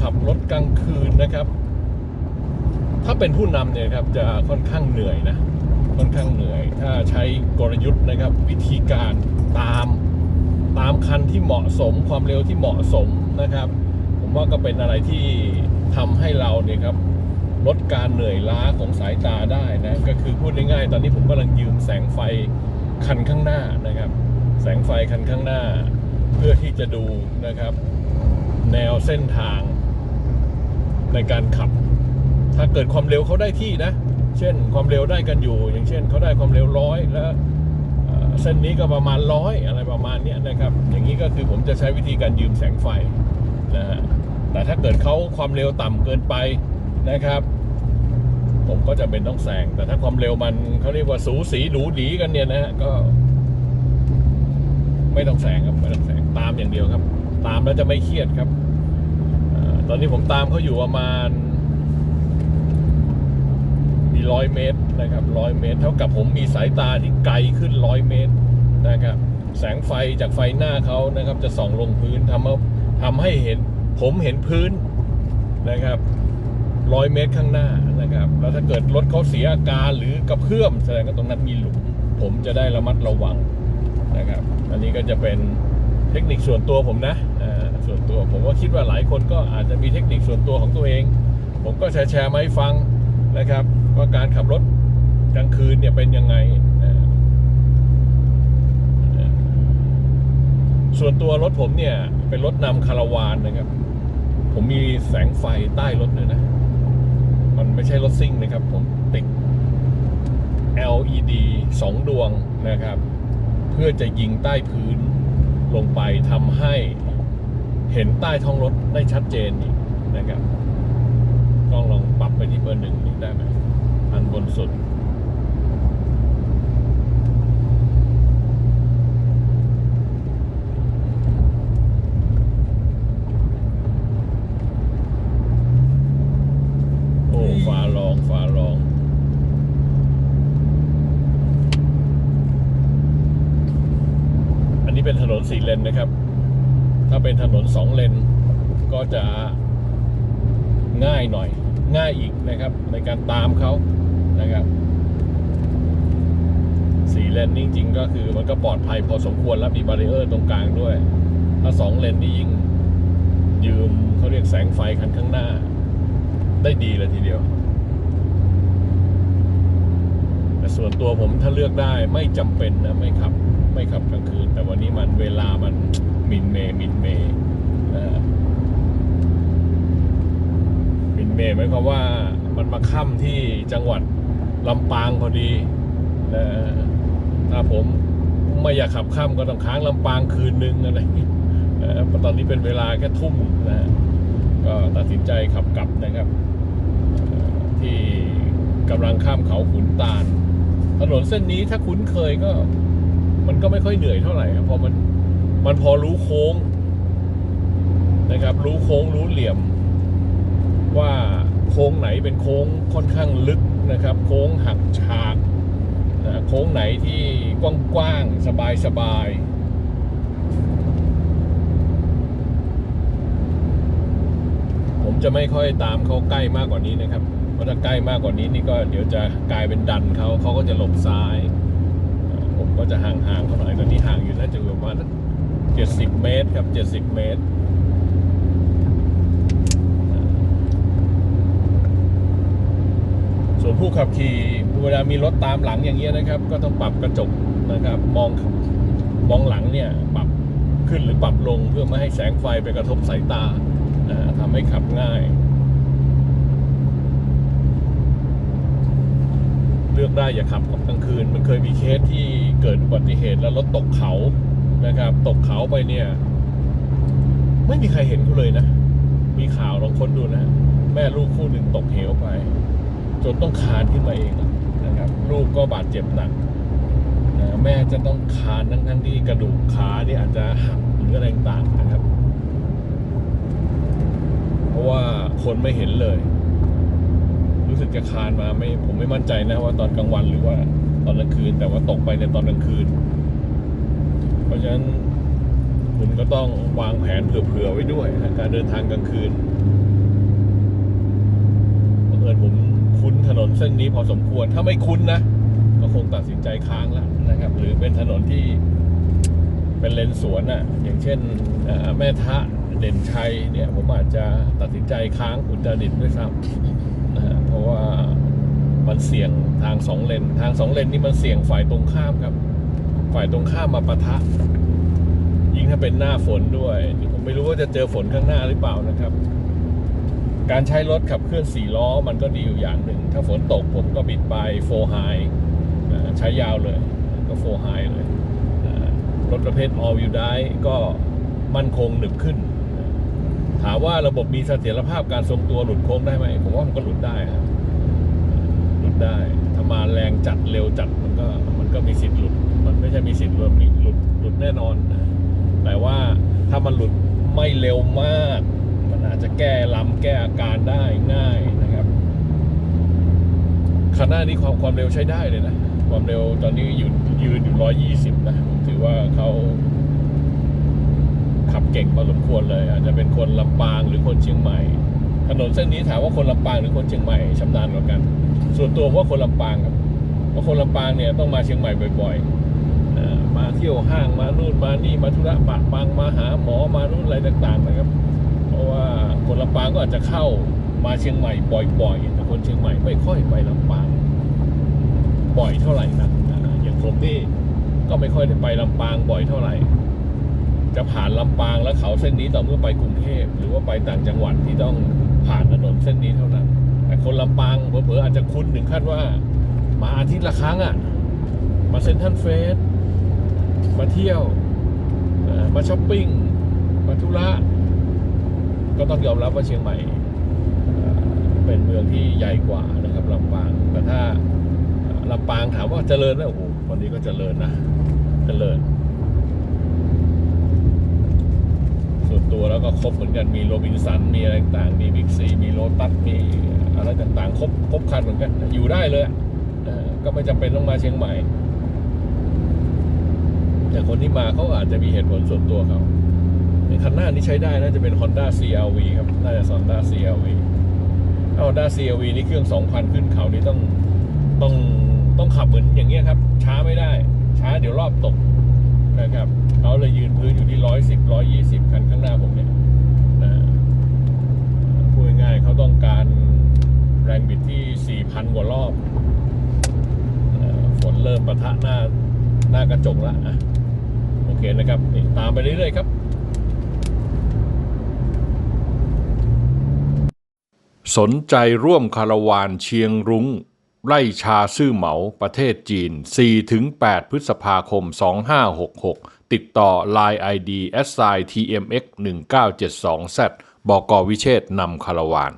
ขับรถกลางคืนนะครับ ถ้าเป็นผู้นำเนี่ยครับจะค่อนข้างเหนื่อยนะค่อนข้างเหนื่อย ถ้าใช้กลยุทธ์นะครับ วิธีการตามตามคันที่เหมาะสมความเร็วที่เหมาะสมนะครับ ผมว่าก็เป็นอะไรที่ทำให้เราเนี่ยครับลดการเหนื่อยล้าของสายตาได้นะ ก็คือพูดง่ายๆ ตอนนี้ผมกำลังยืมแสงไฟคันข้างหน้านะครับ แสงไฟคันข้างหน้า เพื่อที่จะดูนะครับ แนวเส้นทางในการขับ ถ้าเกิดความเร็วเขาได้ที่นะ เช่นความเร็วได้กันอยู่ อย่างเช่นเขาได้ความเร็วร้อยแล้วเส้นนี้ก็ประมาณร้อยอะไรประมาณเนี้ยนะครับ อย่างนี้ก็คือผมจะใช้วิธีการยืมแสงไฟนะฮะแต่ถ้าเกิดเขาความเร็วต่ำเกินไปนะครับ ผมก็จะเป็นต้องแซงแต่ถ้าความเร็วมันเขาเรียกว่าสูสีหรูหนีกันเนี่ยนะฮะก็ ไม่ต้องแซงครับไม่ต้องแซงตามอย่างเดียวครับ ตามแล้วจะไม่เครียดครับอตอนนี้ผมตามเขาอยู่ประมาณ มีร้อยเมตรนะครับร้อยเมตร เท่ากับผมมีสายตาที่ไกลขึ้นร้อยเมตรนะครับ แสงไฟจากไฟหน้าเขานะครับ จะส่องลงพื้นทำให้ทำให้เห็น ผมเห็นพื้นนะครับร้อยเมตรข้างหน้านะครับ แล้วถ้าเกิดรถเขาเสียอาการหรือกระเพื่อมแสดงว่าตรงนั้นมีหลุม ผมจะได้ระมัดระวังนะครับ อันนี้ก็จะเป็น ทคนิคส่วนตัวผมนะส่วนตัวผมก็คิดว่าหลายคนก็อาจจะมีเทคนิคส่วนตัวของตัวเอง ผมก็แชร์แชร์มาให้ฟังนะครับ ว่าการขับรถกลางคืนเนี่ยเป็นยังไง ส่วนตัวรถผมเนี่ย เป็นรถนำคาราวานนะครับ ผมมีแสงไฟใต้รถเลยนะ มันไม่ใช่รถซิ่งนะครับ ผมติด LED สองดวงนะครับ เพื่อจะยิงใต้พื้น ลงไปทำให้เห็นใต้ท้องรถได้ชัดเจนอีกนะครับกล้องลองปรับไปที่เบอร์หนึ่งนี่ได้ไหมอันบนสุด โอ้ฟ้าลองฟ้าลอง อันนี้เป็นถนน สี่เลนนะครับ ถ้าเป็นถนนสองเลนก็จะง่ายหน่อย ง่ายอีกนะครับ ในการตามเขานะครับสี่เลนจริงๆก็คือมันก็ปลอดภัยพอสมควรแล้วมีบารีเออร์ตรงกลางด้วย ถ้าสองเลนนี่ยิ่งยืมเขาเรียกแสงไฟคันข้างหน้า ได้ดีเลยทีเดียว แต่ส่วนตัวผมถ้าเลือกได้ไม่จำเป็นนะไม่ขับไม่ขับกลางคืน แต่วันนี้มันเวลามันมินเมมินเมมินเมย์หมายความว่ามันมาค่ำที่จังหวัดลำปางพอดีนะถ้าผมไม่อยากขับค่ำก็ต้องค้างลำปางคืนนึงอะไรนะตอนนี้เป็นเวลาแค่ทุ่มนะก็ตัดสินใจขับกลับนะครับ ที่กำลังข้ามเขาขุนตาล ถนนเส้นนี้ถ้าคุ้นเคยก็ มันก็ไม่ค่อยเหนื่อยเท่าไหร่ครับเพราะมันมันพอรู้โค้งนะครับ รู้โค้งรู้เหลี่ยม ว่าโค้งไหนเป็นโค้งค่อนข้างลึกนะครับ โค้งหักฉากนะโค้งไหนที่กว้างๆสบายๆผมจะไม่ค่อยตามเขาใกล้มากกว่านี้นะครับ เพราะถ้าใกล้มากกว่านี้นี่ก็เดี๋ยวจะกลายเป็นดันเขาเขาก็จะหลบซ้าย ผมก็จะห่างๆเขาหน่อยตอนนี้ห่างอยู่น่าจะประมาณเจ็ดสิบเมตรครับเจ็ดสิบเมตรส่วนผู้ขับขี่เวลามีรถตามหลังอย่างเงี้ยนะครับ ก็ต้องปรับกระจกนะครับ มองมองหลังเนี่ยปรับขึ้นหรือปรับลงเพื่อไม่ให้แสงไฟไปกระทบสายตาทำให้ขับง่าย เลือกได้อย่าขับกลางคืน มันเคยมีเคสที่เกิดอุบัติเหตุแล้วรถตกเขานะครับ ตกเขาไปเนี่ย ไม่มีใครเห็นเขาเลยนะ มีข่าวลองค้นดูนะ แม่ลูกคู่หนึ่งตกเหวไป จนต้องคานขึ้นมาเองนะครับ ลูกก็บาดเจ็บหนักนะแม่จะต้องคานทั้งทั้งที่กระดูกขาเนี่ยอาจจะหักหรืออะไรต่างๆนะครับ เพราะว่าคนไม่เห็นเลย รู้สึกจะคานมาไม่ผมไม่มั่นใจนะว่าตอนกลางวันหรือว่าตอนกลางคืน แต่ว่าตกไปในตอนกลางคืน เพราะฉะนั้นคุณก็ต้องวางแผนเผื่อๆไว้ด้วยนะการเดินทางกลางคืนบังเอิญผมคุ้นถนนเส้นนี้พอสมควรถ้าไม่คุ้นนะก็คงตัดสินใจค้างแล้วนะครับ หรือเป็นถนนที่เป็นเลนสวนอะอย่างเช่นแม่ทะเด่นชัยเนี่ยผมอาจจะตัดสินใจค้างอุตรดิตถ์ด้วยซ้ำ ว่ามันเสี่ยงทางสองเลน ทางสองเลนนี่มันเสี่ยงฝ่ายตรงข้ามครับ ฝ่ายตรงข้ามมาปะทะ ยิ่งถ้าเป็นหน้าฝนด้วยผมไม่รู้ว่าจะเจอฝนข้างหน้าหรือเปล่านะครับ การใช้รถขับเคลื่อนสี่ล้อมันก็ดีอยู่อย่างหนึ่ง ถ้าฝนตกผมก็บิดไปโฟไฮใช้ยาวเลย ก็โฟไฮเลย รถประเภท all wheel drive ก็มั่นคงหนึบขึ้น ถามว่าระบบมีเสถียรภาพการทรงตัวหลุดโค้งได้ไหมผมว่ามันก็หลุดได้ครับ ได้ถ้ามาแรงจัดเร็วจัดมันก็มันก็มีสิทธิ์หลุด มันไม่ใช่มีสิทธิ์หลุดมีหลุดหลุดแน่นอน แต่ว่าถ้ามันหลุดไม่เร็วมาก มันอาจจะแก้ล้ำแก้อาการได้ง่ายนะครับคันหน้านี้ความความเร็วใช้ได้เลยนะความเร็วตอนนี้อยู่ยืนอยู่ร้อยยี่สิบนะถือว่าเขาขับเก่งพอสมควรเลย อาจจะเป็นคนลำปางหรือคนเชียงใหม่ ถนนเส้นนี้ถามว่าคนลำปางหรือคนเชียงใหม่ชำนาญกว่ากัน ส่วนตัวว่าคนลำปางครับเพราะคนลำปางเนี่ยต้องมาเชียงใหม่บ่อยๆมาเที่ยวห้างมานู่นมานี่มาธุระปะปังมาหาหมอมานู่นอะไรต่างๆนะครับ เพราะว่าคนลำปางก็อาจจะเข้ามาเชียงใหม่บ่อยๆแต่คนเชียงใหม่ไม่ค่อยไปลำปางบ่อยเท่าไหร่นะอ่าอย่างผมนี่ก็ไม่ค่อยได้ไปลำปางบ่อยเท่าไหร่ จะผ่านลำปางและเขาเส้นนี้ต่อเมื่อไปกรุงเทพหรือว่าไปต่างจังหวัดที่ต้องผ่านถนนเส้นนี้เท่านั้น แต่คนลำปางเผลอๆอาจจะคุ้นถึงขั้นว่า มาอาทิตย์ละครั้งอะ มาเซ็นทรัลเฟสมาเที่ยวมาช้อปปิ้งมาธุระก็ต้องยอมรับว่าเชียงใหม่เป็นเมืองที่ใหญ่กว่านะครับลำปางแต่ถ้าลำปางถามว่าเจริญไหมโอ้โหวันนี้ก็เจริญนะ เจริญ ส่วนตัวแล้วก็ครบเหมือนกันมีโรบินสันมีอะไรต่างมีบิ๊กซีมีโ o ตัสมีอะไรต่างๆ ครบครบคันเหมือนกัน อยู่ได้เลยก็ไม่จำเป็นต้องมาเชียงใหม่ แต่คนที่มาเขาอาจจะมีเหตุผลส่วนตัวเขาในคันหน้านี้ใช้ได้น่าจะเป็น Honda CRV ครับน่าจะ Honda CRV ถ้า Honda CRV นี่เครื่อง 2,000 ขึ้นเขานี่ต้องต้องต้องขับเหมือนอย่างเงี้ยครับ ช้าไม่ได้ ช้าเดี๋ยวรอบตก นะครับเขาเลยยืนพื้นอยู่ที่ร้อยสิบร้อยยี่สิบคันข้างหน้าผมเนี่ยนะพูดง่ายๆเขาต้องการแรงบิดที่สี่พันกว่ารอบฝนเริ่มประทะหน้าหน้ากระจกละโอเคนะครับนี่ตามไปเรื่อยๆครับสนใจร่วมคาราวานเชียงรุง้ง ไล่ชาซื่อเหมาประเทศจีน 4-8 พฤษภาคม 2566 ติดต่อ Line ID s i tmx 1972 z บกวิเชษนำคารวาน